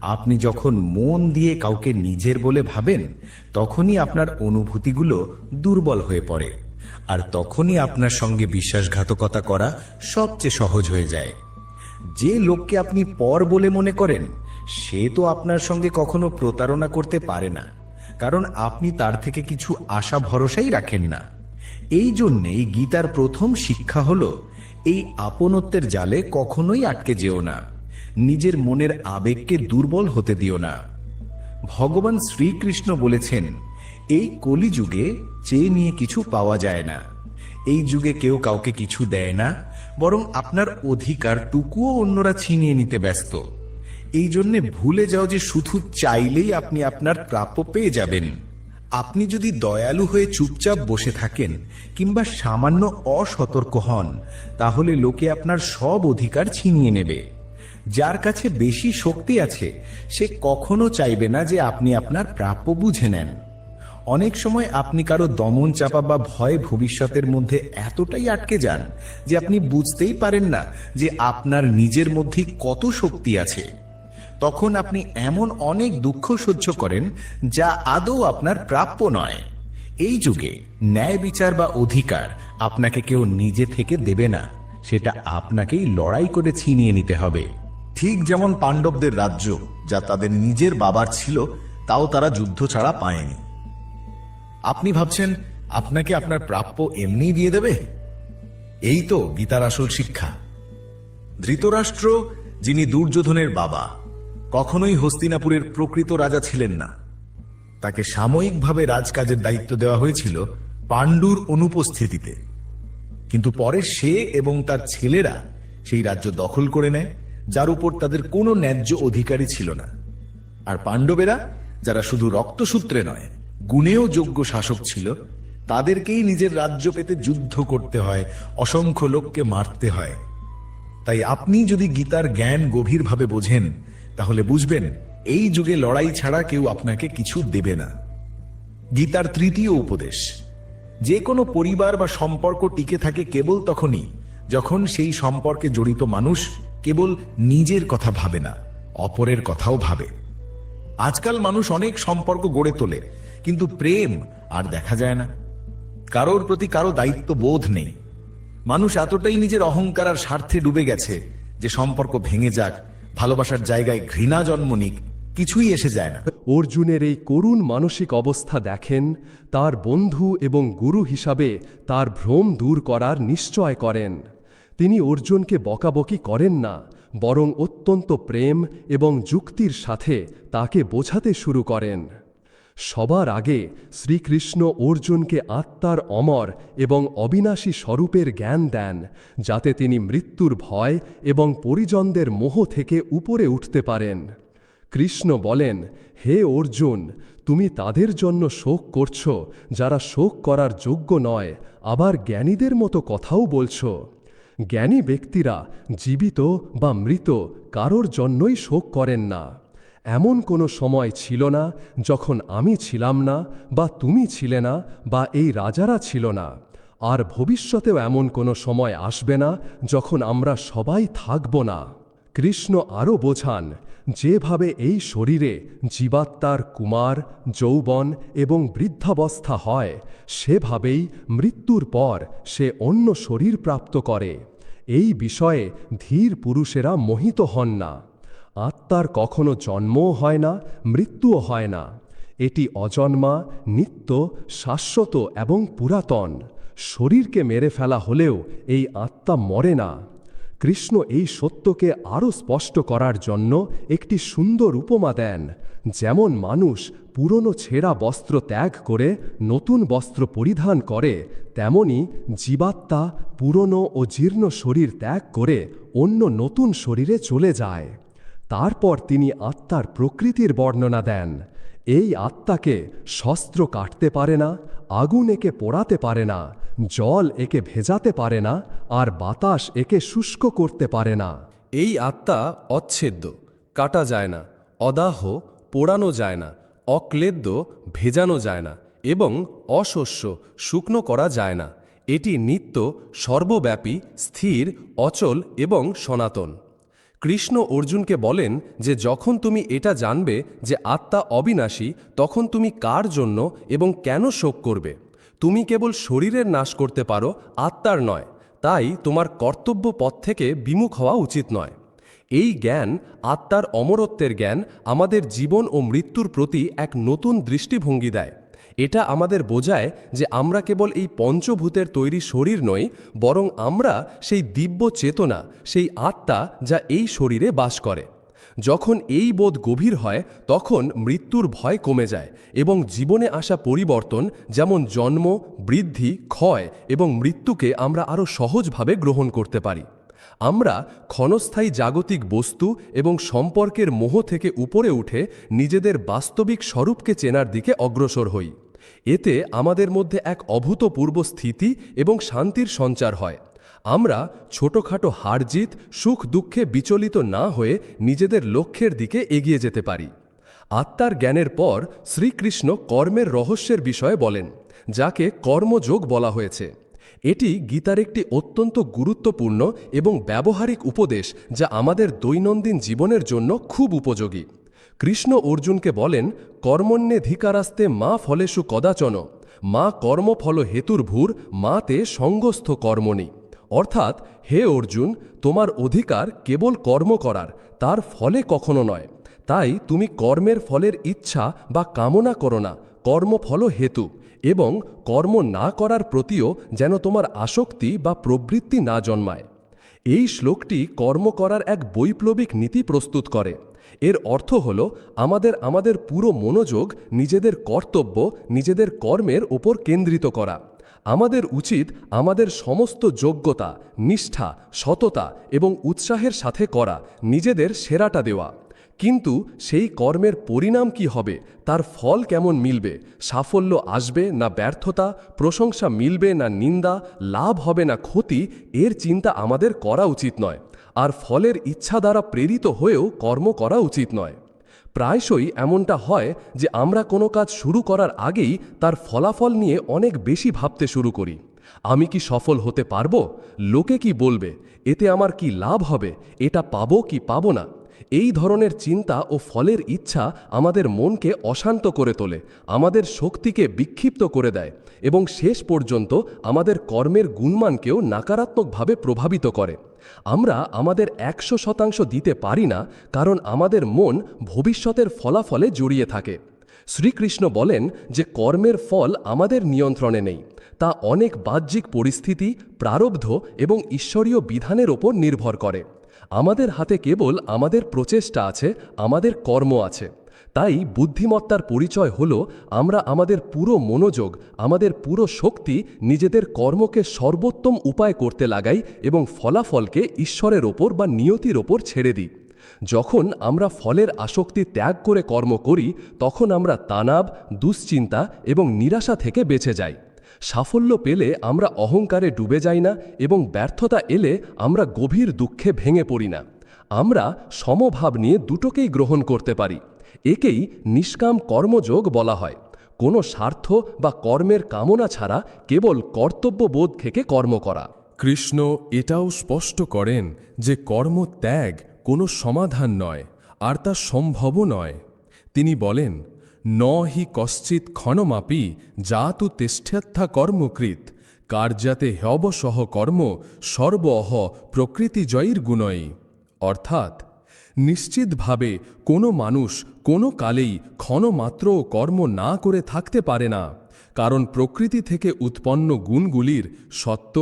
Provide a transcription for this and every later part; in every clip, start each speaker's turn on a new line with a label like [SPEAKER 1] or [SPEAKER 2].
[SPEAKER 1] আপনি যখন মন দিয়ে কাউকে নিজের বলে ভাবেন, তখনই আপনার অনুভূতিগুলো দুর্বল হয়ে পড়ে। আর তখনই আপনার সঙ্গে বিশ্বাসঘাতকতা করা সবচেয়ে সহজ হয়ে যায়। যে লোককে আপনি পর বলে মনে করেন, সে তো আপনার সঙ্গে কখনো প্রতারণা করতে পারে না। কারণ আপনি তার থেকে কিছু আশা ভরসাই রাখেন না। এই জন্যেই গীতার প্রথম শিক্ষা হলো, এই আপনত্বের জালে কখনোই আটকে যেও না। নিজের মনের আবেগকে দুর্বল হতে দিও না। ভগবান শ্রীকৃষ্ণ বলেছেন, এই কলিযুগে চেয়ে নিয়ে কিছু পাওয়া যায় না। এই যুগে কেউ কাউকে কিছু দেয় না, বরং আপনার অধিকার টুকুও অন্যরা ছিনিয়ে নিতে ব্যস্ত। এই জন্যে ভুলে যাও যে শুধু চাইলেই আপনি আপনার প্রাপ্য পেয়ে যাবেন। আপনি যদি দয়ালু হয়ে চুপচাপ বসে থাকেন কিংবা সামান্য অসতর্ক হন, তাহলে লোকে আপনার সব অধিকার ছিনিয়ে নেবে। যার কাছে বেশি শক্তি আছে, সে কখনো চাইবে না যে আপনি আপনার প্রাপ্য বুঝে নেন। অনেক সময় আপনি কারও দমন চাপা বা ভয় ভবিষ্যতের মধ্যে এতটাই আটকে যান যে আপনি বুঝতেই পারেন না যে আপনার নিজের মধ্যে কত শক্তি আছে। তখন আপনি এমন অনেক দুঃখ সহ্য করেন যা আদৌ আপনার প্রাপ্য নয়। এই যুগে ন্যায় বিচার বা অধিকার আপনাকে কেউ নিজে থেকে দেবে না, সেটা আপনাকেই লড়াই করে ছিনিয়ে নিতে হবে।
[SPEAKER 2] ঠিক যেমন পাণ্ডবদের রাজ্য, যা তাদের নিজের বাবার ছিল, তাও তারা যুদ্ধ ছাড়া পায়নি। আপনি ভাবছেন, আপনাকে আপনার প্রাপ্য এমনি দিয়ে দেবে? এই তো গীতার আসল শিক্ষা। ধৃতরাষ্ট্র, যিনি দুর্যোধনের বাবা, কখনোই হস্তিনাপুরের প্রকৃত রাজা ছিলেন না। তাকে সাময়িকভাবে রাজকাজের দায়িত্ব দেওয়া হয়েছিল পাণ্ডুর অনুপস্থিতিতে। কিন্তু পরে সে এবং তার ছেলেরা সেই রাজ্য দখল করে নেয়। যার উপর তাদের কোনো ন্যায্য অধিকারী ছিল না। আর পাণ্ডবেরা, যারা শুধু রক্তসূত্রে নয়, গুণেও যোগ্য শাসক ছিল, তাদেরকেই নিজের রাজ্য পেতে যুদ্ধ করতে হয়, অসংখ্য লোককে মারতে হয়। তাই আপনি যদি গীতার জ্ঞান গভীরভাবে বোঝেন, তাহলে বুঝবেন, এই যুগে লড়াই ছাড়া কেউ আপনাকে কিছু দেবে না। গীতার তৃতীয় উপদেশ, যে কোনো পরিবার বা সম্পর্ক টিকে থাকে কেবল তখনই, যখন সেই সম্পর্কে জড়িত মানুষ কেবল নিজের কথা ভাবে না, অপরের কথাও ভাবে। আজকাল মানুষ অনেক সম্পর্ক গড়ে তোলে, কিন্তু প্রেম আর দেখা যায় না। কারোর প্রতি কারও দায়িত্ব বোধ নেই। মানুষ এতটাই নিজের অহংকার আর স্বার্থে ডুবে গেছে যে সম্পর্ক ভেঙে যাক, ভালোবাসার জায়গায় ঘৃণা জন্ম নিক, কিছুই এসে যায় না।
[SPEAKER 3] অর্জুনের এই করুণ মানসিক অবস্থা দেখেন, তার বন্ধু এবং গুরু হিসাবে তার ভ্রম দূর করার নিশ্চয় করেন। তিনি অর্জুনকে বকাবকি করেন না, বরং অত্যন্ত প্রেম এবং যুক্তির সাথে তাকে বোঝাতে শুরু করেন। সবার আগে শ্রীকৃষ্ণ অর্জুনকে আত্মার অমর এবং অবিনাশী স্বরূপের জ্ঞান দেন, যাতে তিনি মৃত্যুর ভয় এবং পরিজনদের মোহ থেকে উপরে উঠতে পারেন। কৃষ্ণ বলেন, হে অর্জুন, তুমি তাদের জন্য শোক করছ, যারা শোক করার যোগ্য নয়, আবার জ্ঞানীদের মতো কথাও বলছ। জ্ঞানী ব্যক্তিরা জীবিত বা মৃত কারোর জন্যই শোক করেন না। এমন কোনো সময় ছিল না যখন আমি ছিলাম না বা তুমি ছিলে না বা এই রাজারা ছিল না। আর ভবিষ্যতেও এমন কোনো সময় আসবে না যখন আমরা সবাই থাকব না। কৃষ্ণ আরও বোঝান, যেভাবে এই শরীরে জীবাত্মার কুমার, যৌবন এবং বৃদ্ধাবস্থা হয়, সেভাবেই মৃত্যুর পর সে অন্য শরীর প্রাপ্ত করে। এই বিষয়ে ধীর পুরুষেরা মোহিত হন না। আত্মার কখনো জন্মও হয় না, মৃত্যুও হয় না। এটি অজন্মা, নিত্য, শাশ্বত এবং পুরাতন। শরীরকে মেরে ফেলা হলেও এই আত্মা মরে না। কৃষ্ণ এই সত্যকে আরও স্পষ্ট করার জন্য একটি সুন্দর উপমা দেন, যেমন মানুষ পুরনো ছেঁড়া বস্ত্র ত্যাগ করে নতুন বস্ত্র পরিধান করে, তেমনি জীবাত্মা পুরনো ও জীর্ণ শরীর ত্যাগ করে অন্য নতুন শরীরে চলে যায়। তারপর তিনি আত্মার প্রকৃতির বর্ণনা দেন, এই আত্মাকে শস্ত্র কাটতে পারে না, আগুন একে পোড়াতে পারে না জল একে ভেজাতে পারে না আর বাতাস একে শুষ্ক করতে পারে না।
[SPEAKER 4] এই আত্মা অচ্ছেদ্য, কাটা যায় না, অদাহ, পোড়ানো যায় না, অক্লেদ্য, ভেজানো যায় না এবং অশস্য, শুকনো করা যায় না। এটি নিত্য, সর্বব্যাপী, স্থির, অচল এবং সনাতন।
[SPEAKER 3] কৃষ্ণ অর্জুনকে বলেন যে যখন তুমি এটা জানবে যে আত্মা অবিনাশী, তখন তুমি কার জন্য এবং কেন শোক করবে? তুমি কেবল শরীরের নাশ করতে পারো, আত্মার নয়। তাই তোমার কর্তব্য পথ থেকে বিমুখ হওয়া উচিত নয়। এই জ্ঞান, আত্মার অমরত্বের জ্ঞান, আমাদের জীবন ও মৃত্যুর প্রতি এক নতুন দৃষ্টিভঙ্গি দেয়। এটা আমাদের বোঝায় যে আমরা কেবল এই পঞ্চভূতের তৈরি শরীর নই, বরং আমরা সেই দিব্য চেতনা, সেই আত্মা যা এই শরীরে বাস করে। যখন এই বোধ গভীর হয়, তখন মৃত্যুর ভয় কমে যায় এবং জীবনে আসা পরিবর্তন, যেমন জন্ম, বৃদ্ধি, ক্ষয় এবং মৃত্যুকে আমরা আরও সহজভাবে গ্রহণ করতে পারি। আমরা ক্ষণস্থায়ী জাগতিক বস্তু এবং সম্পর্কের মোহ থেকে উপরে উঠে নিজেদের বাস্তবিক স্বরূপকে চেনার দিকে অগ্রসর হই। এতে আমাদের মধ্যে এক অভূতপূর্ব স্থিতি এবং শান্তির সঞ্চার হয়। আমরা ছোটখাটো হারজিত সুখ দুঃখে বিচলিত না হয়ে নিজেদের লক্ষ্যের দিকে এগিয়ে যেতে পারি। আত্মার জ্ঞানের পর শ্রীকৃষ্ণ কর্মের রহস্যের বিষয়ে বলেন, যাকে কর্মযোগ বলা হয়েছে। এটি গীতার একটি অত্যন্ত গুরুত্বপূর্ণ এবং ব্যবহারিক উপদেশ যা আমাদের দৈনন্দিন জীবনের জন্য খুব উপযোগী। কৃষ্ণ অর্জুনকে বলেন, কর্মণ্যেধিকারাস্তে মা ফলেষু কদাচন, মা কর্মফল হেতুর্ভূর মাতে সঙ্গস্থ কর্মণি। অর্থাৎ, হে অর্জুন, তোমার অধিকার কেবল কর্ম করার, তার ফলে কখনো নয়। তাই তুমি কর্মের ফলের ইচ্ছা বা কামনা করো না কর্মফল হেতু, এবং কর্ম না করার প্রতিও যেন তোমার আসক্তি বা প্রবৃত্তি না জন্মায়। এই শ্লোকটি কর্ম করার এক বৈপ্লবিক নীতি প্রস্তুত করে। এর অর্থ হল, আমাদের আমাদের পুরো মনোযোগ নিজেদের কর্তব্য, নিজেদের কর্মের ওপর কেন্দ্রিত করা। আমাদের উচিত আমাদের সমস্ত যোগ্যতা, নিষ্ঠা, সততা এবং উৎসাহের সাথে করা, নিজেদের সেরাটা দেওয়া। কিন্তু সেই কর্মের পরিণাম কি হবে, তার ফল কেমন মিলবে, সাফল্য আসবে না ব্যর্থতা, প্রশংসা মিলবে না নিন্দা, লাভ হবে না ক্ষতি, এর চিন্তা আমাদের করা উচিত নয়। আর ফলের ইচ্ছা দ্বারা প্রেরিত হয়েও কর্ম করা উচিত নয়। প্রায়শই এমনটা হয় যে আমরা কোনো কাজ শুরু করার আগেই তার ফলাফল নিয়ে অনেক বেশি ভাবতে শুরু করি। আমি কি সফল হতে পারব? লোকে কি বলবে? এতে আমার কি লাভ হবে? এটা পাবো কি পাবো না? এই ধরনের চিন্তা ও ফলের ইচ্ছা আমাদের মনকে অশান্ত করে তোলে, আমাদের শক্তিকে বিক্ষিপ্ত করে দেয় এবং শেষ পর্যন্ত আমাদের কর্মের গুণমানকেও নাকারাত্মকভাবে প্রভাবিত করে। আমরা আমাদের একশো শতাংশ দিতে পারি না, কারণ আমাদের মন ভবিষ্যতের ফলাফলে জড়িয়ে থাকে। শ্রীকৃষ্ণ বলেন যে কর্মের ফল আমাদের নিয়ন্ত্রণে নেই, তা অনেক বাহ্যিক পরিস্থিতি, প্রারব্ধ এবং ঈশ্বরীয় বিধানের ওপর নির্ভর করে। আমাদের হাতে কেবল আমাদের প্রচেষ্টা আছে, আমাদের কর্ম আছে। তাই বুদ্ধিমত্তার পরিচয় হল আমরা আমাদের পুরো মনোযোগ, আমাদের পুরো শক্তি নিজেদের কর্মকে সর্বোত্তম উপায় করতে লাগাই এবং ফলাফলকে ঈশ্বরের ওপর বা নিয়তির ওপর ছেড়ে দিই। যখন আমরা ফলের আসক্তি ত্যাগ করে কর্ম করি, তখন আমরা তানাব, দুশ্চিন্তা এবং নিরাশা থেকে বেঁচে যাই। সাফল্য পেলে আমরা অহংকারে ডুবে যাই না এবং ব্যর্থতা এলে আমরা গভীর দুঃখে ভেঙে পড়ি না। আমরা সমভাব নিয়ে দুটোকেই গ্রহণ করতে পারি। একেই নিষ্কাম কর্মযোগ বলা হয়। কোনো স্বার্থ বা কর্মের কামনা ছাড়া কেবল কর্তব্যবোধ থেকে কর্ম করা। কৃষ্ণ এটাও স্পষ্ট করেন যে কর্ম ত্যাগ কোনো সমাধান নয়, আর তা সম্ভবও নয়। তিনি বলেন, ন হি কশ্চিৎ ক্ষণমাপি যা তু তেষ্ঠ্যা কর্মকৃত কার্যাতে হবসহ কর্ম সর্বহ প্রকৃতিজয়ীর গুণই অর্থাৎ নিশ্চিতভাবে কোনো মানুষ কোনো কালেই ক্ষণমাত্রও কর্ম না করে থাকতে পারে না, কারণ প্রকৃতি থেকে উৎপন্ন গুণগুলির সত্য,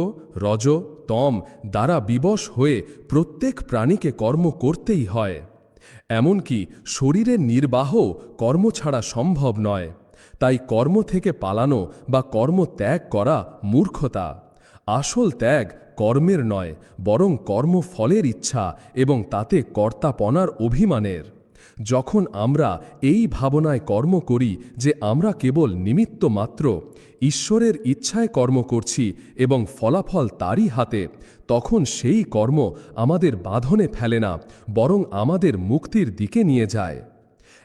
[SPEAKER 3] রজ, তম দ্বারা বিবশ হয়ে প্রত্যেক প্রাণীকে কর্ম করতেই হয়। এমনকি শরীরের নির্বাহ কর্ম ছাড়া সম্ভব নয়, তাই কর্ম থেকে পালানো বা কর্ম ত্যাগ করা মূর্খতা। আসল ত্যাগ কর্মের নয়, বরং কর্মফলের ইচ্ছা এবং তাতে কর্তাপনার অভিমানের। যখন আমরা এই ভাবনায় কর্ম করি যে আমরা কেবল নিমিত্ত মাত্র ঈশ্বরের ইচ্ছায় কর্ম করছি এবং ফলাফল তারই হাতে, তখন সেই কর্ম আমাদের বাঁধনে ফেলে না, বরং আমাদের মুক্তির দিকে নিয়ে যায়।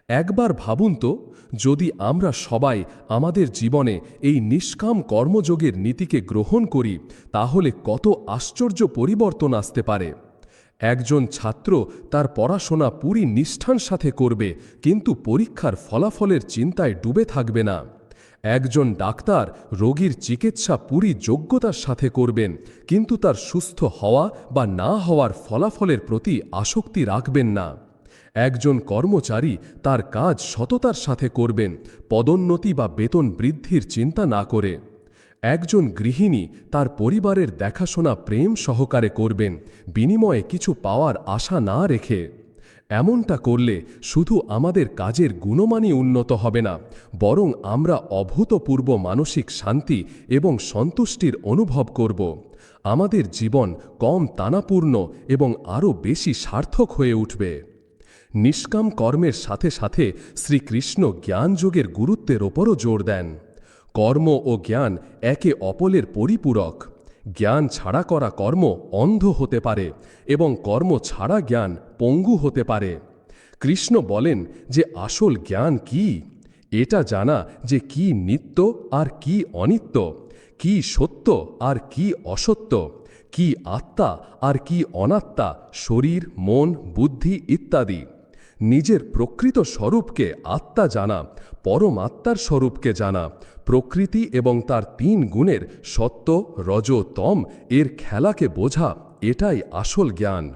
[SPEAKER 3] একবার ভাবুন তো, যদি আমরা সবাই আমাদের জীবনে এই নিষ্কাম কর্মযোগের নীতিকে গ্রহণ করি, তাহলে কত আশ্চর্য পরিবর্তন আসতে পারে। একজন ছাত্র তার পড়াশোনা পুরি নিষ্ঠান সাথে করবে, কিন্তু পরীক্ষার ফলাফলের চিন্তায় ডুবে থাকবে না। একজন ডাক্তার রোগীর চিকিৎসা পুরি যোগ্যতার সাথে করবেন, কিন্তু তার সুস্থ হওয়া বা না হওয়ার ফলাফলের প্রতি আসক্তি রাখবেন না। একজন কর্মচারী তার কাজ সততার সাথে করবেন, পদোন্নতি বা বেতন বৃদ্ধির চিন্তা না করে। একজন গৃহিণী তার পরিবারের দেখাশোনা প্রেম সহকারে করবেন, বিনিময়ে কিছু পাওয়ার আশা না রেখে। এমনটা করলে শুধু আমাদের কাজের গুণমানই উন্নত হবে না, বরং আমরা অভূতপূর্ব মানসিক শান্তি এবং সন্তুষ্টির অনুভব করব। আমাদের জীবন কম তানাপূর্ণ এবং আরও বেশি সার্থক হয়ে উঠবে। নিষ্কাম কর্মের সাথে সাথে শ্রীকৃষ্ণ জ্ঞানযোগের গুরুত্বের ওপরও জোর দেন। কর্ম ও জ্ঞান একে অপলের পরিপূরক। জ্ঞান ছাড়া করা কর্ম অন্ধ হতে পারে এবং কর্ম ছাড়া জ্ঞান পঙ্গু হতে পারে। কৃষ্ণ বলেন যে আসল জ্ঞান কি? এটা জানা যে কি নিত্য আর কি অনিত্য, কি সত্য আর কি অসত্য, কি আত্মা আর কি অনাত্মা, শরীর, মন, বুদ্ধি ইত্যাদি। নিজের প্রকৃত স্বরূপকে আত্মা জানা পরমাত্মার স্বরূপকে জানা। প্রকৃতি এবং তার তিন গুণের সত্য, রজ, তম এর খেলাকে বোঝা, এটাই আসল জ্ঞান।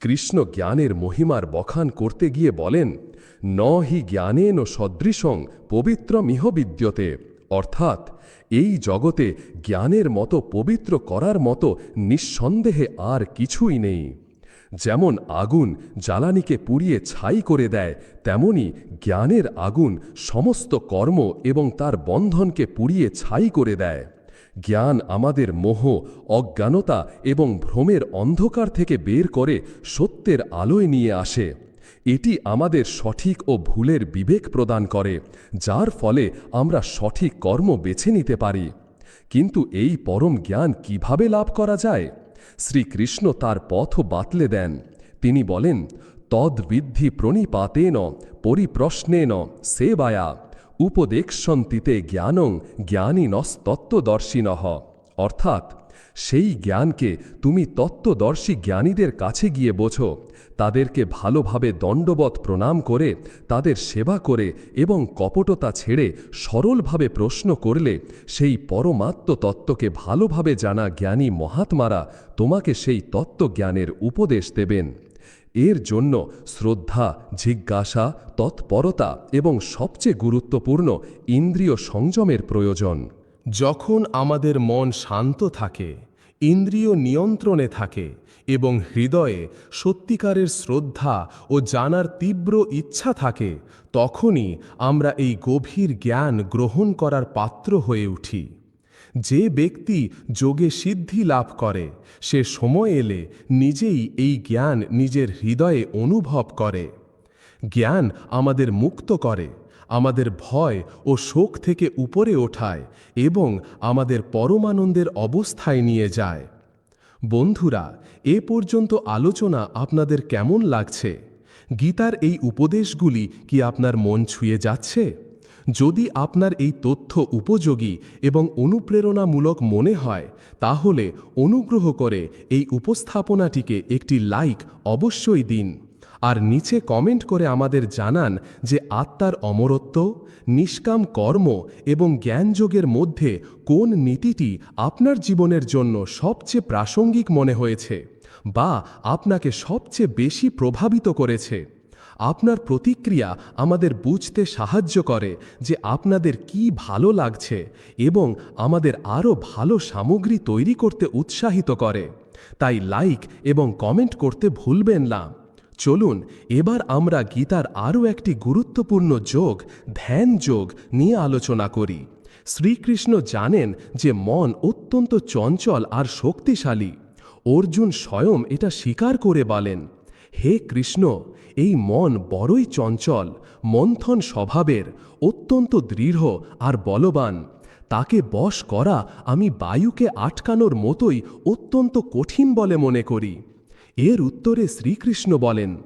[SPEAKER 3] কৃষ্ণ জ্ঞানের মহিমার বখান করতে গিয়ে বলেন, ন হি জ্ঞানেন সদৃশং পবিত্রমিহ বিদ্যতে। অর্থাৎ, এই জগতে জ্ঞানের মতো পবিত্র করার মতো নিঃসন্দেহে আর কিছুই নেই। যেমন আগুন জ্বালানিকে পুড়িয়ে ছাই করে দেয়, তেমনি জ্ঞানের আগুন সমস্ত কর্ম এবং তার বন্ধনকে পুড়িয়ে ছাই করে দেয়। জ্ঞান আমাদের মোহ, অজ্ঞানতা এবং ভ্রমের অন্ধকার থেকে বের করে সত্যের আলোয় নিয়ে আসে। এটি আমাদের সঠিক ও ভুলের বিবেক প্রদান করে, যার ফলে আমরা সঠিক কর্ম বেছে নিতে পারি। কিন্তু এই পরম জ্ঞান কীভাবে লাভ করা যায়? শ্রীকৃষ্ণ তার পথ বাতলে দেন। তিনি বলেন তদ্বিদ্ধি প্রণিপাতেন পরিপ্রশ্নেন সেবায়া উপদেক্ষন্তিতে জ্ঞানং জ্ঞানী জ্ঞানীনস্তত্ত্বদর্শিনঃ অর্থাৎ, সেই জ্ঞানকে তুমি তত্ত্বদর্শী জ্ঞানীদের কাছে গিয়ে বোঝো। তাদেরকে ভালোভাবে দণ্ডবৎ প্রণাম করে, তাদের সেবা করে এবং কপটতা ছেড়ে সরলভাবে প্রশ্ন করলে, সেই পরমাত্ম তত্ত্বকে ভালোভাবে জানা জ্ঞানী মহাত্মারা তোমাকে সেই তত্ত্বজ্ঞানের উপদেশ দেবেন। এর জন্য শ্রদ্ধা, জিজ্ঞাসা, তৎপরতা এবং সবচেয়ে গুরুত্বপূর্ণ ইন্দ্রিয় সংযমের প্রয়োজন।
[SPEAKER 5] যখন আমাদের মন শান্ত থাকে ইন্দ্রিয় নিয়ন্ত্রণে থাকে এবং হৃদয়ে সত্যিকারের শ্রদ্ধা ও জানার তীব্র ইচ্ছা থাকে, তখনই আমরা এই গভীর জ্ঞান গ্রহণ করার পাত্র হয়ে উঠি। যে ব্যক্তি যোগে সিদ্ধি লাভ করে, সে সময় এলে নিজেই এই জ্ঞান নিজের হৃদয়ে অনুভব করে। জ্ঞান আমাদের মুক্ত করে। আমাদের ভয় ও শোক থেকে উপরে ওঠায় এবং আমাদের পরমানন্দের অবস্থায় নিয়ে যায়। বন্ধুরা, এ পর্যন্ত আলোচনা আপনাদের কেমন লাগছে? গীতার এই উপদেশগুলি কি আপনার মন ছুঁয়ে যাচ্ছে? যদি আপনার এই তথ্য উপযোগী এবং অনুপ্রেরণামূলক মনে হয়, তাহলে অনুগ্রহ করে এই উপস্থাপনাটিকে একটি লাইক অবশ্যই দিন। আর নিচে কমেন্ট করে আমাদের জানান যে আত্মার অমরত্ব, নিষ্কাম কর্ম এবং জ্ঞানযোগের মধ্যে কোন নীতিটি আপনার জীবনের জন্য সবচেয়ে প্রাসঙ্গিক মনে হয়েছে বা আপনাকে সবচেয়ে বেশি প্রভাবিত করেছে? আপনার প্রতিক্রিয়া আমাদের বুঝতে সাহায্য করে যে আপনাদের কি ভালো লাগছে এবং আমাদের আরও ভালো সামগ্রী তৈরি করতে উৎসাহিত করে। তাই লাইক এবং কমেন্ট করতে ভুলবেন না। চলুন, এবার আমরা গীতার আরও একটি গুরুত্বপূর্ণ যোগ, ধ্যান যোগ নিয়ে আলোচনা করি। শ্রীকৃষ্ণ জানেন যে মন অত্যন্ত চঞ্চল আর শক্তিশালী। অর্জুন স্বয়ং এটা স্বীকার করে বলেন, হে কৃষ্ণ, এই মন বড়ই চঞ্চল, মন্থন স্বভাবের, অত্যন্ত দৃঢ় আর বলবান। তাকে বশ করা আমি বায়ুকে আটকানোর মতোই অত্যন্ত কঠিন বলে মনে করি। এর উত্তরে শ্রীকৃষ্ণ বলেন,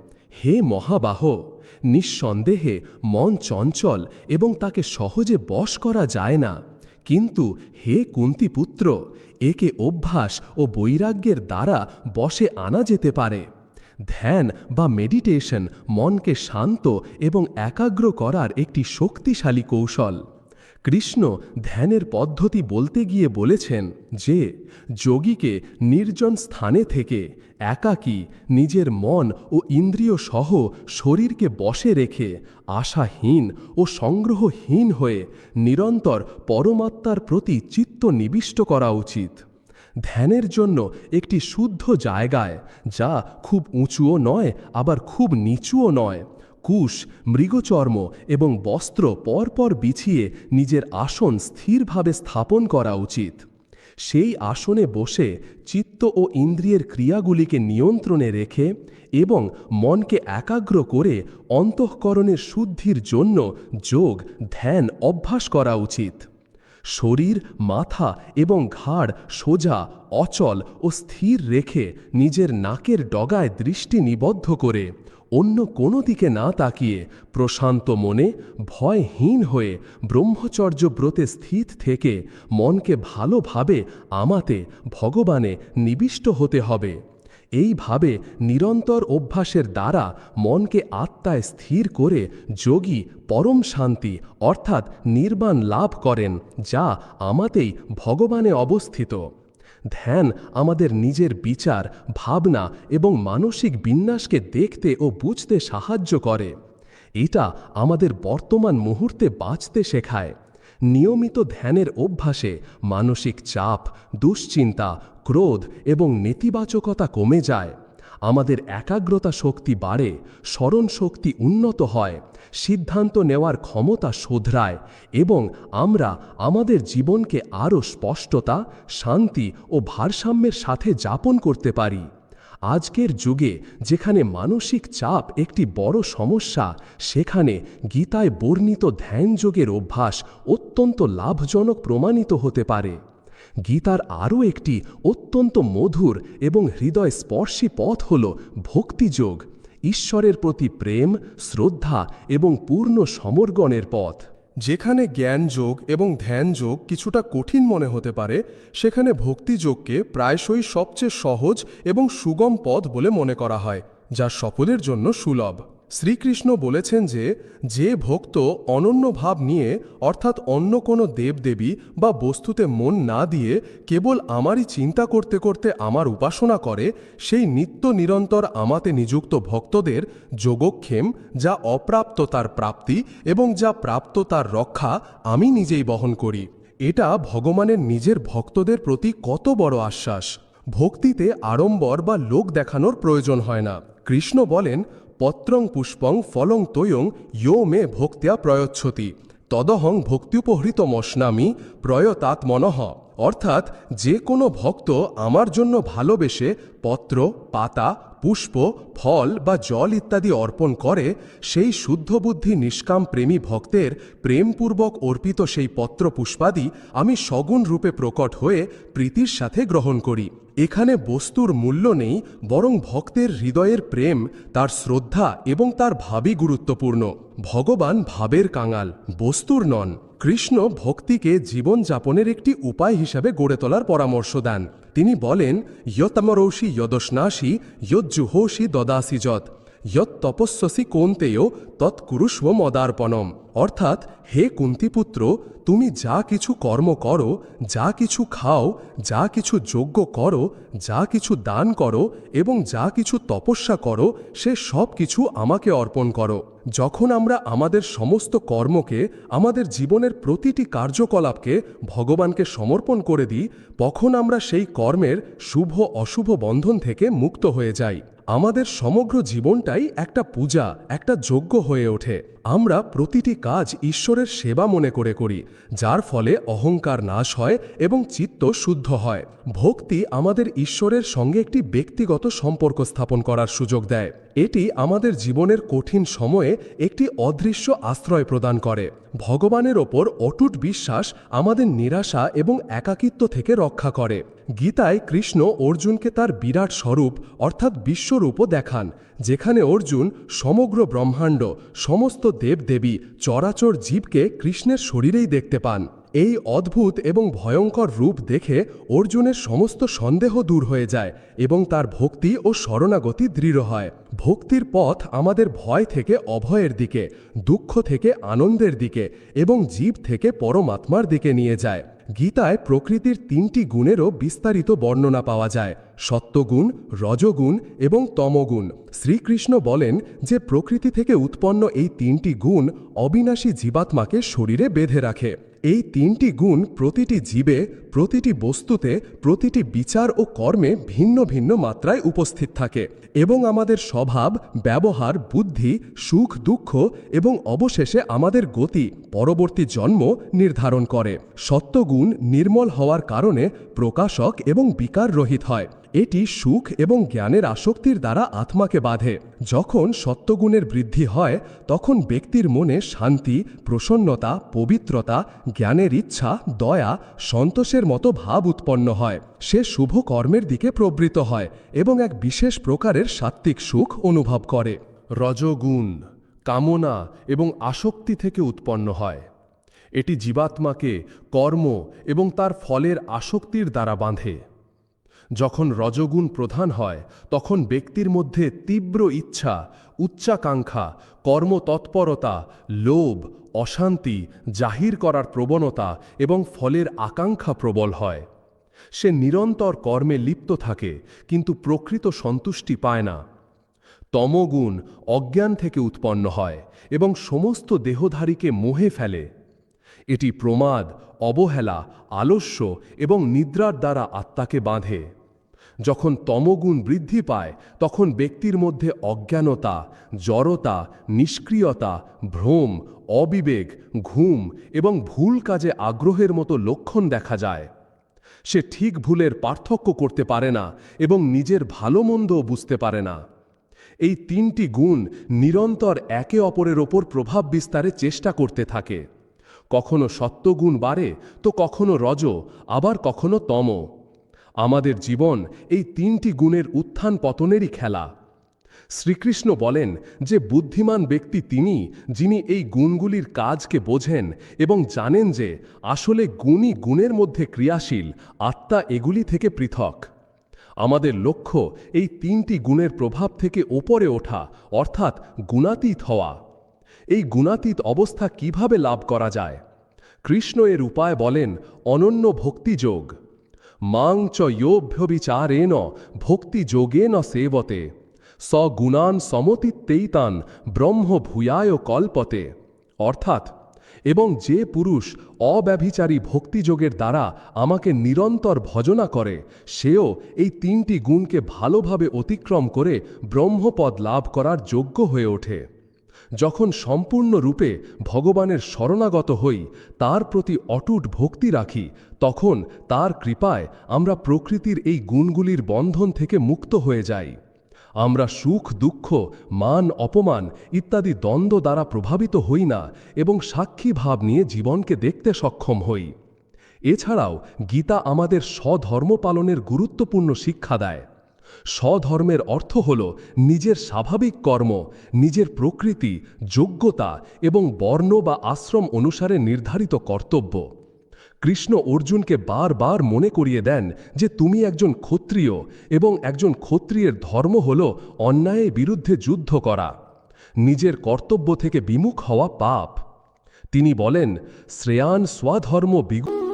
[SPEAKER 5] হে মহাবাহ, নিঃসন্দেহে মন চঞ্চল এবং তাকে সহজে বশ করা যায় না। কিন্তু হে কুন্তিপুত্র, একে অভ্যাস ও বৈরাগ্যের দ্বারা বশে আনা যেতে পারে।
[SPEAKER 6] ধ্যান বা মেডিটেশন মনকে শান্ত এবং একাগ্র করার একটি শক্তিশালী কৌশল। কৃষ্ণ ধ্যানের পদ্ধতি বলতে গিয়ে বলেছেন যে, যোগীকে নির্জন স্থানে থেকে একাকী নিজের মন ও ইন্দ্রিয় সহ শরীরকে বশে রেখে আশাহীন ও সংগ্রহহীন হয়ে নিরন্তর পরমাত্মার প্রতি চিত্ত নিবিষ্ট করা উচিত। ধ্যানের জন্য একটি শুদ্ধ জায়গায় যা খুব উঁচুও নয়, আবার খুব নিচুও নয়। কুশ, মৃগচর্ম এবং বস্ত্র পরপর বিছিয়ে নিজের আসন স্থিরভাবে স্থাপন করা উচিত। সেই আসনে বসে চিত্ত ও ইন্দ্রিয়ের ক্রিয়াগুলিকে নিয়ন্ত্রণে রেখে এবং মনকে একাগ্র করে অন্তঃকরণের শুদ্ধির জন্য যোগ, ধ্যান অভ্যাস করা উচিত। শরীর, মাথা এবং ঘাড় সোজা, অচল ও স্থির রেখে নিজের নাকের ডগায় দৃষ্টি নিবদ্ধ করে অন্য কোনো দিকে না তাকিয়ে প্রশান্ত মনে ভয়হীন হয়ে ব্রহ্মচর্য ব্রতে স্থিত থেকে মনকে ভালোভাবে আমাতে ভগবানে নিবিষ্ট হতে হবে। এইভাবে নিরন্তর অভ্যাসের দ্বারা মনকে আত্মায় স্থির করে যোগী পরম শান্তি অর্থাৎ নির্বাণ লাভ করেন, যা আমাতেই ভগবানে অবস্থিত। ধ্যান আমাদের নিজের বিচার, ভাবনা এবং মানসিক বিন্যাসকে দেখতে ও বুঝতে সাহায্য করে। এটা আমাদের বর্তমান মুহূর্তে বাঁচতে শেখায়। নিয়মিত ধ্যানের অভ্যাসে মানসিক চাপ, দুশ্চিন্তা, ক্রোধ এবং নেতিবাচকতা কমে যায়। আমাদের একাগ্রতা শক্তি বাড়ে, স্মরণ শক্তি উন্নত হয়, সিদ্ধান্ত নেওয়ার ক্ষমতা শোধরায় এবং আমরা আমাদের জীবনকে আরও স্পষ্টতা, শান্তি ও ভারসাম্যের সাথে যাপন করতে পারি। আজকের যুগে যেখানে মানসিক চাপ একটি বড় সমস্যা, সেখানে গীতায় বর্ণিত ধ্যানযোগের অভ্যাস অত্যন্ত লাভজনক প্রমাণিত হতে পারে। গীতার আরও একটি অত্যন্ত মধুর এবং হৃদয় স্পর্শী পথ হল ভক্তিযোগ, ঈশ্বরের প্রতি প্রেম, শ্রদ্ধা এবং পূর্ণ সমর্গণের পথ।
[SPEAKER 3] যেখানে জ্ঞান যোগ এবং ধ্যান যোগ কিছুটা কঠিন মনে হতে পারে, সেখানে ভক্তিযোগকে প্রায়শই সবচেয়ে সহজ এবং সুগম পথ বলে মনে করা হয়, যা সকলের জন্য সুলভ। শ্রীকৃষ্ণ বলেছেন যে যে ভক্ত অনন্য ভাব নিয়ে, অর্থাৎ অন্য কোনো দেবদেবী বা বস্তুতে মন না দিয়ে কেবল আমারই চিন্তা করতে করতে আমার উপাসনা করে, সেই নিত্য নিরন্তর আমাতে নিযুক্ত ভক্তদের যোগক্ষেম, যা অপ্রাপ্ত তার প্রাপ্তি এবং যা প্রাপ্ত তার রক্ষা, আমি নিজেই বহন করি। এটা ভগবানের নিজের ভক্তদের প্রতি কত বড় আশ্বাস। ভক্তিতে আড়ম্বর বা লোক দেখানোর প্রয়োজন হয় না। কৃষ্ণ বলেন পত্রং পুষ্পং ফলং তৈয়ং ইয়ো মে ভক্তিয়া প্রয়চ্ছতি। তদহং ভক্তিউপহৃত মশনামি প্রয়তাৎমনঃ অর্থাৎ যে কোনো ভক্ত আমার জন্য ভালোবেসে পত্র, পাতা, পুষ্প, ফল বা জল ইত্যাদি অর্পণ করে, সেই শুদ্ধবুদ্ধি নিষ্কাম প্রেমী ভক্তের প্রেমপূর্বক অর্পিত সেই পত্র পুষ্পাদি আমি সগুণ রূপে প্রকট হয়ে প্রীতির সাথে গ্রহণ করি। এখানে বস্তুর মূল্য নেই, বরং ভক্তের হৃদয়ের প্রেম, তার শ্রদ্ধা এবং তার ভাবই গুরুত্বপূর্ণ। ভগবান ভাবের কাঙাল, বস্তুর নন। কৃষ্ণ ভক্তিকে জীবনযাপনের একটি উপায় হিসাবে গড়ে তোলার পরামর্শ দেন। তিনি বলেন ইয়তমরৌষি যদস্নাসি, যজ্জুহোষি দদাসি যত যত কোন্তেয় তৎকুরুষ্ব মদার্পণম। অর্থাৎ, হে কুন্তিপুত্র, তুমি যা কিছু কর্ম করো, যা কিছু খাও, যা কিছু যজ্ঞ করো, যা কিছু দান করো এবং যা কিছু তপস্যা করো, সে সব কিছু আমাকে অর্পণ করো। যখন আমরা আমাদের সমস্ত কর্মকে, আমাদের জীবনের প্রতিটি কার্যকলাপকে ভগবানকে সমর্পণ করে দিই, তখন আমরা সেই কর্মের শুভ অশুভ বন্ধন থেকে মুক্ত হয়ে যাই। আমাদের সমগ্র জীবনটাই একটা পূজা, একটা যোগ্য হয়ে ওঠে। আমরা প্রতিটি কাজ ঈশ্বরের সেবা মনে করে করি, যার ফলে অহংকার নাশ হয় এবং চিত্ত শুদ্ধ হয়। ভক্তি আমাদের ঈশ্বরের সঙ্গে একটি ব্যক্তিগত সম্পর্ক স্থাপন করার সুযোগ দেয়। এটি আমাদের জীবনের কঠিন সময়ে একটি অদৃশ্য আশ্রয় প্রদান করে। ভগবানের ওপর অটুট বিশ্বাস আমাদের নিরাশা এবং একাকিত্ব থেকে রক্ষা করে। গীতায় কৃষ্ণ অর্জুনকে তার বিরাট স্বরূপ, অর্থাৎ বিশ্বরূপও দেখান, যেখানে অর্জুন সমগ্র ব্রহ্মাণ্ড, সমস্ত দেবদেবী, চরাচর জীবকে কৃষ্ণের শরীরেই দেখতে পান।
[SPEAKER 6] এই অদ্ভুত এবং ভয়ঙ্কর রূপ দেখে অর্জুনের সমস্ত সন্দেহ দূর হয়ে যায় এবং তার ভক্তি ও শরণাগতি দৃঢ় হয়। ভক্তির পথ আমাদের ভয় থেকে অভয়ের দিকে, দুঃখ থেকে আনন্দের দিকে এবং জীব থেকে পরমাত্মার দিকে নিয়ে যায়। গীতায় প্রকৃতির তিনটি গুণেরও বিস্তারিত বর্ণনা পাওয়া যায়। সত্যগুণ, রজগুণ এবং তমগুণ। শ্রীকৃষ্ণ বলেন যে প্রকৃতি থেকে উৎপন্ন এই তিনটি গুণ অবিনাশী জীবাত্মাকে শরীরে বেঁধে রাখে। এই তিনটি গুণ প্রতিটি জীবে প্রতিটি বস্তুতে প্রতিটি বিচার ও কর্মে ভিন্ন ভিন্ন মাত্রায় উপস্থিত থাকে এবং আমাদের স্বভাব, ব্যবহার, বুদ্ধি, সুখ, দুঃখ এবং অবশেষে আমাদের গতি, পরবর্তী জন্ম নির্ধারণ করে। সত্যগুণ নির্মল হওয়ার কারণে প্রকাশক এবং বিকার রহিত হয়। এটি সুখ এবং জ্ঞানের আসক্তির দ্বারা আত্মাকে বাঁধে। যখন সত্যগুণের বৃদ্ধি হয়, তখন ব্যক্তির মনে শান্তি, প্রসন্নতা, পবিত্রতা, জ্ঞানের ইচ্ছা, দয়া, সন্তোষের মতো ভাব উৎপন্ন হয়। সে শুভ কর্মের দিকে প্রবৃত হয় এবং এক বিশেষ প্রকারের সাত্ত্বিক সুখ অনুভব করে।
[SPEAKER 3] রজগুণ, কামনা এবং আসক্তি থেকে উৎপন্ন হয়। এটি জীবাত্মাকে কর্ম এবং তার ফলের আসক্তির দ্বারা বাঁধে। যখন রজগুণ প্রধান হয়, তখন ব্যক্তির মধ্যে তীব্র ইচ্ছা, উচ্চাকাঙ্ক্ষা, কর্মতৎপরতা, লোভ, অশান্তি জাহির করার প্রবণতা এবং ফলের আকাঙ্ক্ষা প্রবল হয়। সে নিরন্তর কর্মে লিপ্ত থাকে, কিন্তু প্রকৃত সন্তুষ্টি পায় না। তমগুণ অজ্ঞান থেকে উৎপন্ন হয় এবং সমস্ত দেহধারীকে মোহে ফেলে। এটি প্রমাদ, অবহেলা, আলস্য এবং নিদ্রার দ্বারা আত্মাকে বাঁধে। যখন তমগুণ বৃদ্ধি পায়, তখন ব্যক্তির মধ্যে অজ্ঞানতা, জড়তা, নিষ্ক্রিয়তা, ভ্রম, অবিবেক, ঘুম এবং ভুল কাজে আগ্রহের মতো লক্ষণ দেখা যায়। সে ঠিক ভুলের পার্থক্য করতে পারে না এবং নিজের ভালো মন্দও বুঝতে পারে না। এই তিনটি গুণ নিরন্তর একে অপরের ওপর প্রভাব বিস্তারে চেষ্টা করতে থাকে। কখনো সত্যগুণ বাড়ে, তো কখনো রজ, আবার কখনো তম আমাদের জীবন এই তিনটি গুণের উত্থান পতনেরই খেলা। শ্রীকৃষ্ণ বলেন যে বুদ্ধিমান ব্যক্তি তিনি, যিনি এই গুণগুলির কাজকে বোঝেন এবং জানেন যে আসলে গুণই গুণের মধ্যে ক্রিয়াশীল, আত্মা এগুলি থেকে পৃথক। আমাদের লক্ষ্য এই তিনটি গুণের প্রভাব থেকে ওপরে ওঠা, অর্থাৎ গুণাতীত হওয়া। এই গুণাতীত অবস্থা কীভাবে লাভ করা যায়? কৃষ্ণ এর উপায় বলেন, অনন্য ভক্তিযোগ মাং চ যোভ্যবিচারেণ ভক্তিযোগেন সেবতে সগুণান গুণান সমতিত্তেইতান ব্রহ্ম ভূয়ায় কল্পতে অর্থাৎ, এবং যে পুরুষ অব্যভিচারী ভক্তিযোগের দ্বারা আমাকে নিরন্তর ভজনা করে, সেও এই তিনটি গুণকে ভালোভাবে অতিক্রম করে ব্রহ্মপদ লাভ করার যোগ্য হয়ে ওঠে। যখন সম্পূর্ণরূপে ভগবানের শরণাগত হই, তার প্রতি অটুট ভক্তি রাখি, তখন তার কৃপায় আমরা প্রকৃতির এই গুণগুলির বন্ধন থেকে মুক্ত হয়ে যাই। আমরা সুখ, দুঃখ, মান, অপমান ইত্যাদি দ্বন্দ্ব দ্বারা প্রভাবিত হই না এবং সাক্ষী ভাব নিয়ে জীবনকে দেখতে সক্ষম হই। এছাড়াও গীতা আমাদের স্বধর্ম পালনের গুরুত্বপূর্ণ শিক্ষা দেয়। স্বধর্মের অর্থ হল নিজের স্বাভাবিক কর্ম, নিজের প্রকৃতি, যোগ্যতা এবং বর্ণ বা আশ্রম অনুসারে নির্ধারিত কর্তব্য। কৃষ্ণ অর্জুনকে বারবার মনে করিয়ে দেন যে তুমি একজন ক্ষত্রিয় এবং একজন ক্ষত্রিয়ের ধর্ম হল অন্যায়ের বিরুদ্ধে যুদ্ধ করা। নিজের কর্তব্য থেকে বিমুখ হওয়া পাপ। তিনি বলেন, শ্রেয়ান স্বধর্ম বিগু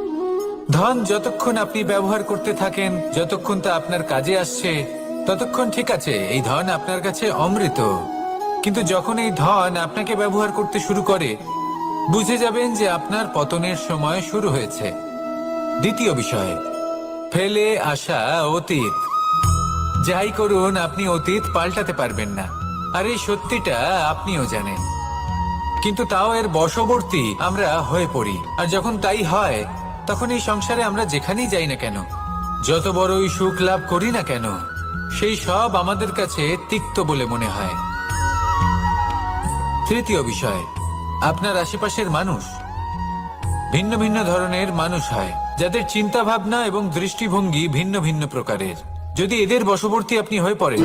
[SPEAKER 7] ধন যতক্ষণ আপনি ব্যবহার করতে থাকেন, যতক্ষণ তা আপনার কাজে আসছে, ততক্ষণ ঠিক আছে, এই ধন আপনার কাছে অমৃত। কিন্তু যখন এই ধন আপনাকে ব্যবহার করতে শুরু করে, বুঝে যাবেন যে আপনার পতনের সময় শুরু হয়েছে। দ্বিতীয় বিষয়, ফেলে আসা অতীত। যাই করুন, আপনি অতীত পাল্টাতে পারবেন না। আর এই সত্যিটা আপনিও জানেন। কিন্তু তাও এর বশবর্তী আমরা হয়ে পড়ি। আর যখন তাই হয় তখন এই সংসারে আমরা যেখানেই যাই না কেন, যত বড়ই সুখ লাভ করি না কেন, সেই সব আমাদের কাছে তিক্ত বলে মনে হয়। তৃতীয় বিষয়, আপনার আশেপাশের মানুষ। ভিন্ন ভিন্ন ধরনের মানুষ হয়, যাদের চিন্তা ভাবনা এবং দৃষ্টিভঙ্গি ভিন্ন ভিন্ন প্রকারের। যদি এদের বশবর্তী আপনি হয়ে পড়েন,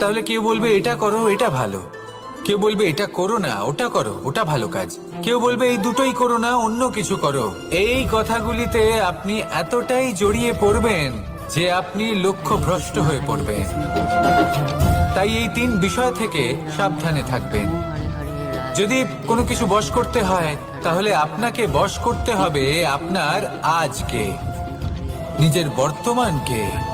[SPEAKER 7] তাহলে কেউ বলবে, এটা করো, এটা ভালো। কেউ বলবে, এটা করো না, ওটা করো, ওটা ভালো কাজ। কেউ বলবে, এই দুটোই করো না, অন্য কিছু করো। এই কথাগুলিতে আপনি এতটাই জড়িয়ে পড়বেন যে আপনি লক্ষ্য ভ্রষ্ট হয়ে পড়বেন। তাই এই তিন বিষয় থেকে সাবধানে থাকবেন। যদি কোনো কিছু বশ করতে হয়, তাহলে আপনাকে বশ করতে হবে আপনার আজকে, নিজের বর্তমানকে।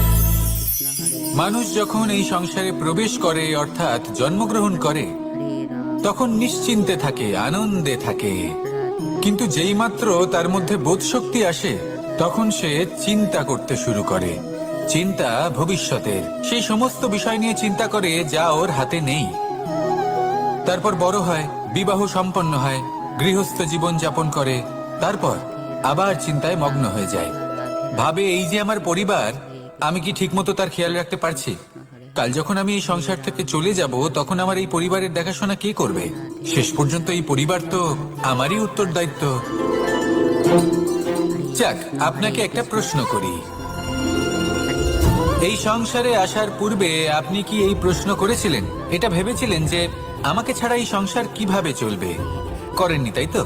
[SPEAKER 7] মানুষ যখন এই সংসারে প্রবেশ করে, অর্থাৎ জন্মগ্রহণ করে, তখন নিশ্চিন্তে থাকে, আনন্দে থাকে। কিন্তু যেই মাত্র তার মধ্যে বোধশক্তি আসে, তখন সে চিন্তা করতে শুরু করে। চিন্তা ভবিষ্যতের। সেই সমস্ত বিষয় নিয়ে চিন্তা করে যা ওর হাতে নেই। তারপর বড় হয়, বিবাহ সম্পন্ন হয়, গৃহস্থ জীবন যাপন করে, তারপর আবার চিন্তায় মগ্ন হয়ে যায়। ভাবে, এই যে আমার পরিবার আমি কি ঠিকমতো তার খেয়াল রাখতে পারছি? কাল যখন আমি এই সংসার থেকে চলে যাব, তখন আমার এই পরিবারের দেখাশোনা কে করবে? শেষ পর্যন্ত এই পরিবার তো আমারই উত্তরদায়িত্ব। যাক, আপনাকে একটা প্রশ্ন করি। এই সংসারে আসার পূর্বে আপনি কি এই প্রশ্ন করেছিলেন? এটা ভেবেছিলেন যে আমাকে ছাড়া এই সংসার কীভাবে চলবে? করেননি, তাই তো?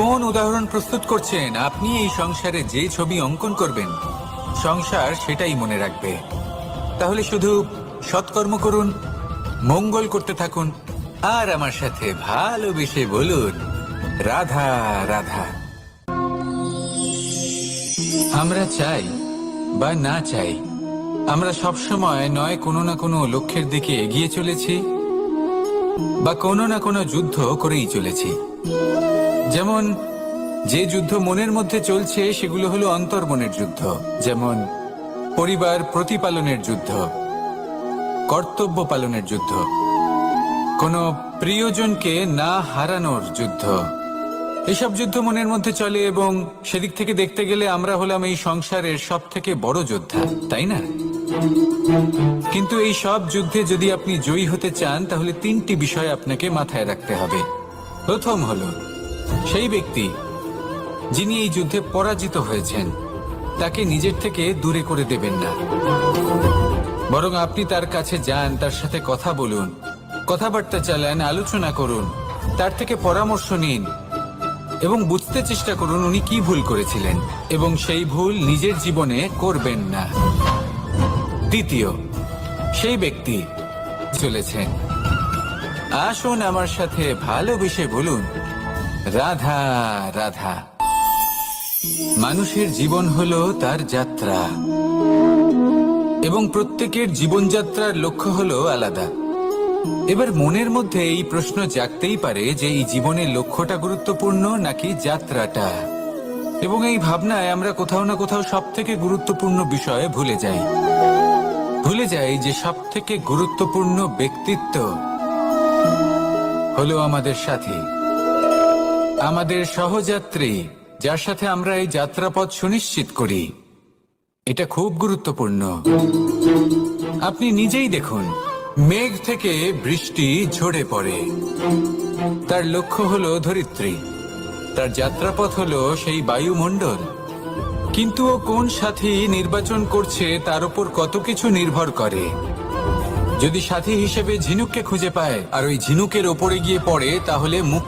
[SPEAKER 7] কোন উদাহরণ প্রস্তুত করছেন? আপনি এই সংসারে যে ছবি অঙ্কন করবেন, সংসার সেটাই মনে রাখবে। তাহলে শুধু সৎকর্ম করুন, মঙ্গল করতে থাকুন, আর আমার সাথে ভালোবেসে বলুন, রাধা রাধা। আমরা চাই বা না চাই, আমরা সবসময় নয় কোনো না কোনো লক্ষ্যের দিকে এগিয়ে চলেছি, বা কোনো না কোনো যুদ্ধ করেই চলেছি। যেমন, যে যুদ্ধ মনের মধ্যে চলছে, সেগুলো হলো অন্তর্মনের যুদ্ধ। যেমন, পরিবার প্রতিপালনের যুদ্ধ, কর্তব্য পালনের যুদ্ধ। কোনো প্রিয়জনকে না হারানোর যুদ্ধ। এসব যুদ্ধ মনের মধ্যে চলে এবং সেদিক থেকে দেখতে গেলে আমরা হলাম এই সংসারের সব থেকে বড় যোদ্ধা, তাই না? কিন্তু এই সব যুদ্ধে যদি আপনি জয়ী হতে চান, তাহলে তিনটি বিষয় আপনাকে মাথায় রাখতে হবে। প্রথম হলো সেই ব্যক্তি যিনি এই যুদ্ধে পরাজিত হয়েছেন, তাকে নিজের থেকে দূরে করে দেবেন না। বরং আপনি তার কাছে যান, তার সাথে কথা বলুন, কথাবার্তা চালান, আলোচনা করুন, তার থেকে পরামর্শ নিন এবং বুঝতে চেষ্টা করুন উনি কি ভুল করেছিলেন এবং সেই ভুল নিজের জীবনে করবেন না। দ্বিতীয়, সেই ব্যক্তি চলেছেন। আসুন আমার সাথে ভালোবেসে বলুন রাধা রাধা। মানুষের জীবন হলো তার যাত্রা। এবং প্রত্যেকের জীবনযাত্রার লক্ষ্য হলো আলাদা। এবার মনের মধ্যে এই প্রশ্ন জাগতেই পারে যে এই জীবনের লক্ষ্যটা গুরুত্বপূর্ণ নাকি যাত্রাটা? এবং এই ভাবনায় আমরা কোথাও না কোথাও সব থেকে গুরুত্বপূর্ণ বিষয়ে ভুলে যাই। ভুলে যাই যে সব থেকে গুরুত্বপূর্ণ ব্যক্তিত্ব হলো আমাদের সাথী। আমাদের সহযাত্রী, যার সাথে আমরা এই যাত্রাপথ সুনিশ্চিত করি। এটা খুব গুরুত্বপূর্ণ। আপনি নিজেই দেখুন, মেঘ থেকে বৃষ্টি ঝরে পড়ে। তার লক্ষ্য হলো ধরিত্রী। তার যাত্রাপথ হলো সেই বায়ুমণ্ডল। কিন্তু ও কোন সাথী নির্বাচন করছে তার উপর কত কিছু নির্ভর করে। যদি সাথী হিসেবে ঝিনুককে খুঁজে পায়, আর ওই ঝিনুকের ওপরে গিয়ে পড়ে, তাহলে মুক্তি